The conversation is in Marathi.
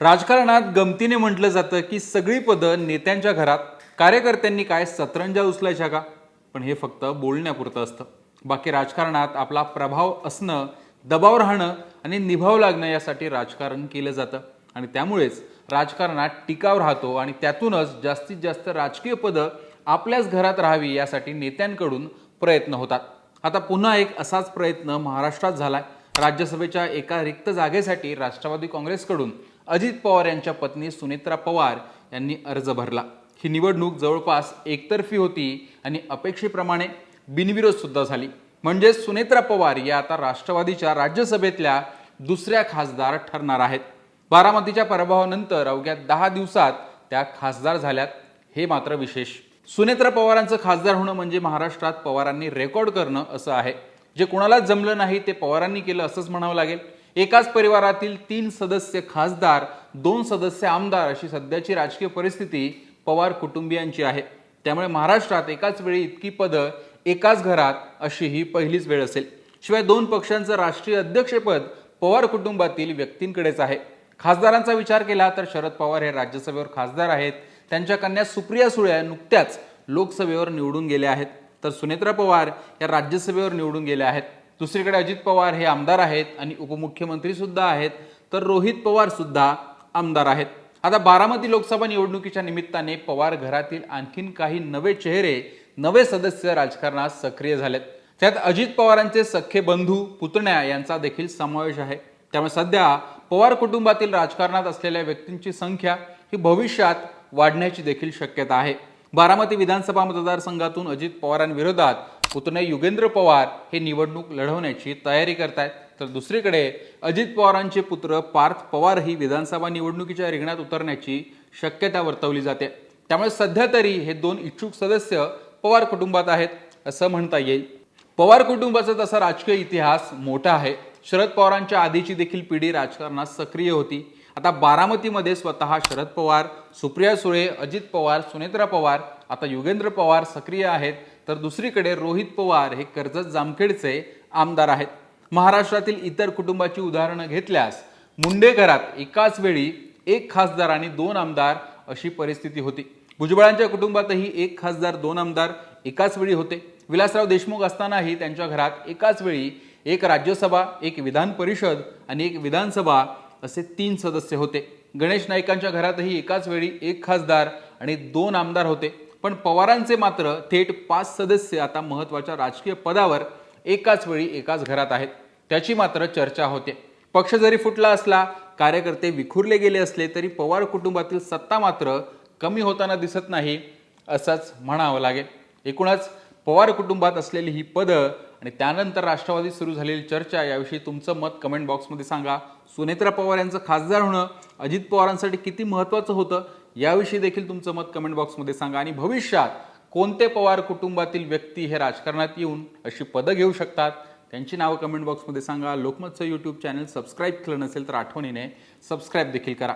राजकारणात गमतीने म्हटलं जातं की सगळी पदं नेत्यांच्या घरात. कार्यकर्त्यांनी काय सतरंजा उचलायच्या का? पण हे फक्त बोलण्यापुरतं असतं. बाकी राजकारणात आपला प्रभाव असणं दबाव राहणं आणि निभाव लागणं यासाठी राजकारण केलं जातं. आणि त्यामुळेच राजकारणात टिकाव राहतो आणि त्यातूनच जास्तीत जास्त राजकीय पदं आपल्याच घरात राहावी यासाठी नेत्यांकडून प्रयत्न होतात. आता पुन्हा एक असाच प्रयत्न महाराष्ट्रात झालाय. राज्यसभेच्या एका रिक्त जागेसाठी राष्ट्रवादी काँग्रेसकडून अजित पवार यांच्या पत्नी सुनेत्रा पवार यांनी अर्ज भरला. ही निवडणूक जवळपास एकतर्फी होती आणि अपेक्षेप्रमाणे बिनविरोध सुद्धा झाली. म्हणजेच सुनेत्रा पवार या आता राष्ट्रवादीच्या राज्यसभेतल्या दुसऱ्या खासदार ठरणार आहेत. बारामतीच्या पराभवानंतर अवघ्या दहा दिवसात त्या खासदार झाल्यात हे मात्र विशेष. सुनेत्रा पवारांचं खासदार होणं म्हणजे महाराष्ट्रात पवारांनी रेकॉर्ड करणं असं आहे. जे कुणालाच जमलं नाही ते पवारांनी केलं असंच म्हणावं लागेल. एकाच परिवारातील तीन सदस्य खासदार दोन सदस्य आमदार अशी सध्याची राजकीय परिस्थिती पवार कुटुंबियांची आहे. त्यामुळे महाराष्ट्रात एकाच वेळी इतकी पदं एकाच घरात अशी ही पहिलीच वेळ असेल. शिवाय दोन पक्षांचं राष्ट्रीय अध्यक्षपद पवार कुटुंबातील व्यक्तींकडेच आहे. खासदारांचा विचार केला तर शरद पवार हे राज्यसभेवर खासदार आहेत. त्यांच्या कन्या सुप्रिया सुळे नुकत्याच लोकसभेवर निवडून गेल्या आहेत. तर सुनेत्रा पवार या राज्यसभेवर निवडून गेल्या आहेत. दुसरीकडे अजित पवार हे आमदार आहेत आणि उपमुख्यमंत्री सुद्धा आहेत तर रोहित पवार सुद्धा आमदार आहेत. आता बारामती लोकसभा निवडणुकीच्या निमित्ताने पवार घरातील आणखीन काही नवे चेहरे नवे सदस्य राजकारणात सक्रिय झालेत. त्यात अजित पवारांचे सख्खे बंधू पुतण्या यांचा देखील समावेश आहे. त्यामुळे सध्या पवार कुटुंबातील राजकारणात असलेल्या व्यक्तींची संख्या ही भविष्यात वाढण्याची देखील शक्यता आहे. बारामती विधानसभा मतदारसंघातून अजित पवारांविरोधात पुतणे युगेंद्र पवार हे निवडणूक लढवण्याची तयारी करतायत. तर दुसरीकडे अजित पवारांचे पुत्र पार्थ पवारही विधानसभा निवडणुकीच्या रिंगणात उतरण्याची शक्यता वर्तवली जाते. त्यामुळे सध्या तरी हे दोन इच्छुक सदस्य पवार कुटुंबात आहेत असं म्हणता येईल. पवार कुटुंबाचा तसा राजकीय इतिहास मोठा आहे. शरद पवारांच्या आधीची देखील पिढी राजकारणात सक्रिय होती. आता बारामतीमध्ये स्वतः शरद पवार सुप्रिया सुळे अजित पवार सुनेत्रा पवार आता युगेंद्र पवार सक्रिय आहेत. तर दुसरीकडे रोहित पवार हे कर्जत जामखेडचे आमदार आहेत. महाराष्ट्रातील इतर कुटुंबाची उदाहरणं घेतल्यास मुंडे घरात एकाच वेळी एक खासदार आणि दोन आमदार अशी परिस्थिती होती. भुजबळांच्या कुटुंबातही एक खासदार दोन आमदार एकाच वेळी होते. विलासराव देशमुख असतानाही त्यांच्या घरात एकाच वेळी एक राज्यसभा एक विधान परिषद आणि एक विधानसभा असे तीन सदस्य होते. गणेश नाईकांच्या घरातही एकाच वेळी एक खासदार आणि दोन आमदार होते. पण पवारांचे मात्र थेट पाच सदस्य आता महत्त्वाच्या राजकीय पदावर एकाच वेळी एकाच घरात आहेत. त्याची मात्र चर्चा होते. पक्ष जरी फुटला असला कार्यकर्ते विखुरले गेले असले तरी पवार कुटुंबातील सत्ता मात्र कमी होताना दिसत नाही असंच म्हणावं लागेल. एकूणच पवार कुटुंबात असलेली ही पदं आणि त्यानंतर राष्ट्रवादी सुरू झालेली चर्चा याविषयी तुमचं मत कमेंट बॉक्समध्ये सांगा. सुनेत्रा पवार यांचं खासदार होणं अजित पवारांसाठी किती महत्त्वाचं होतं याविषयी देखील तुमचं मत कमेंट बॉक्समध्ये सांगा. आणि भविष्यात कोणते पवार कुटुंबातील व्यक्ती हे राजकारणात येऊन अशी पदं घेऊ शकतात? त्यांची नावं कमेंट बॉक्समध्ये सांगा. लोकमतचं यूट्यूब चॅनल सबस्क्राईब केलं नसेल तर आठवणीने सबस्क्राईब देखील करा.